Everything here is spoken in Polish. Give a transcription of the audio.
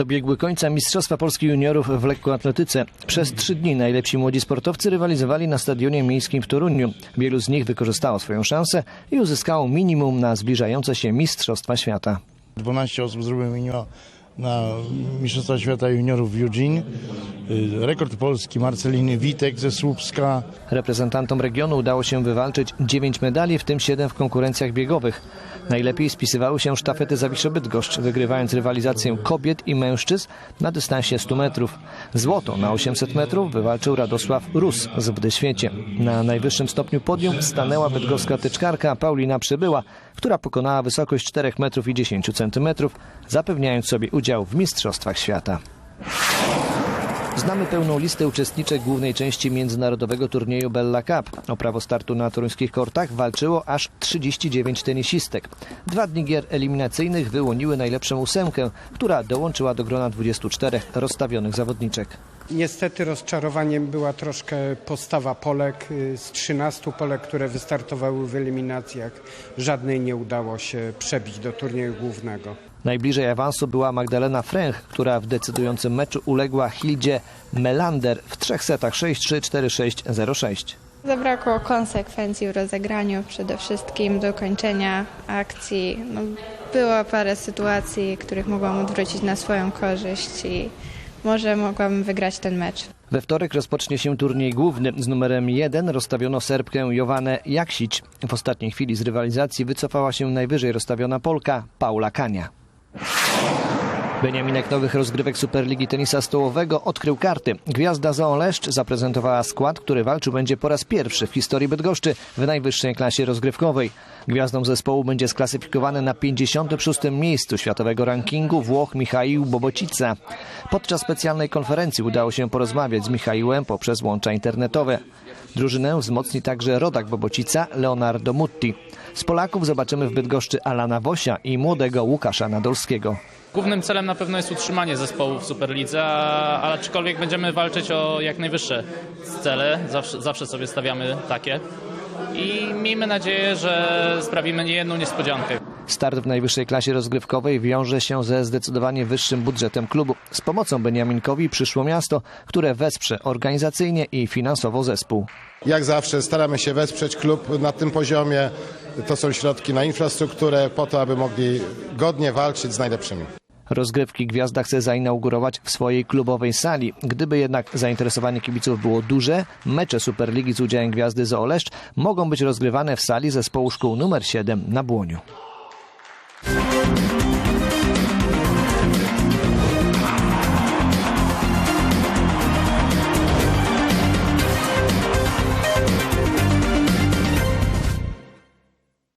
Dobiegły końca Mistrzostwa Polski Juniorów w lekkoatletyce. Przez trzy dni najlepsi młodzi sportowcy rywalizowali na stadionie miejskim w Toruniu. Wielu z nich wykorzystało swoją szansę i uzyskało minimum na zbliżające się Mistrzostwa Świata. 12 osób zrobiło minimum na Mistrzostwa Świata Juniorów w Eugene. Y, Rekord Polski Marceliny Witek ze Słupska. Reprezentantom regionu udało się wywalczyć 9 medali, w tym 7 w konkurencjach biegowych. Najlepiej spisywały się sztafety Zawisze Bydgoszcz, wygrywając rywalizację kobiet i mężczyzn na dystansie 100 metrów. Złoto na 800 metrów wywalczył Radosław Rus z Wdyświecie. Na najwyższym stopniu podium stanęła bydgoska tyczkarka Paulina Przybyła, która pokonała wysokość 4 metrów i 10 centymetrów, zapewniając sobie udział w Mistrzostwach Świata. Znamy pełną listę uczestniczek głównej części międzynarodowego turnieju Bella Cup. O prawo startu na toruńskich kortach walczyło aż 39 tenisistek. Dwa dni gier eliminacyjnych wyłoniły najlepszą ósemkę, która dołączyła do grona 24 rozstawionych zawodniczek. Niestety rozczarowaniem była troszkę postawa Polek. Y, Z 13 Polek, które wystartowały w eliminacjach, żadnej nie udało się przebić do turnieju głównego. Najbliżej awansu była Magdalena Fręch, która w decydującym meczu uległa Hildzie Melander w trzech setach 6-3, 4-6, 0-6. Zabrakło konsekwencji w rozegraniu, przede wszystkim dokończenia akcji. No, było parę sytuacji, których mogłam odwrócić na swoją korzyść i może mogłam wygrać ten mecz. We wtorek rozpocznie się turniej główny. Z numerem 1 rozstawiono Serbkę Jowanę Jaksić. W ostatniej chwili z rywalizacji wycofała się najwyżej rozstawiona Polka Paula Kania. Beniaminek nowych rozgrywek Superligi Tenisa Stołowego odkrył karty. Gwiazda Zooleszcz zaprezentowała skład, który walczył będzie po raz pierwszy w historii Bydgoszczy w najwyższej klasie rozgrywkowej. Gwiazdą zespołu będzie sklasyfikowany na 56. miejscu światowego rankingu Włoch Michaił Bobocica. Podczas specjalnej konferencji udało się porozmawiać z Michaiłem poprzez łącza internetowe. Drużynę wzmocni także rodak Bobocica Leonardo Mutti. Z Polaków zobaczymy w Bydgoszczy Alana Wosia i młodego Łukasza Nadolskiego. Głównym celem na pewno jest utrzymanie zespołu w Superlidze, ale aczkolwiek będziemy walczyć o jak najwyższe cele, zawsze, zawsze sobie stawiamy takie. I miejmy nadzieję, że sprawimy niejedną niespodziankę. Start w najwyższej klasie rozgrywkowej wiąże się ze zdecydowanie wyższym budżetem klubu. Z pomocą Beniaminkowi przyszło miasto, które wesprze organizacyjnie i finansowo zespół. Jak zawsze staramy się wesprzeć klub na tym poziomie. To są środki na infrastrukturę po to, aby mogli godnie walczyć z najlepszymi. Rozgrywki Gwiazda chce zainaugurować w swojej klubowej sali. Gdyby jednak zainteresowanie kibiców było duże, mecze Superligi z udziałem Gwiazdy z Oleszcz mogą być rozgrywane w sali zespołu szkół numer 7 na Błoniu.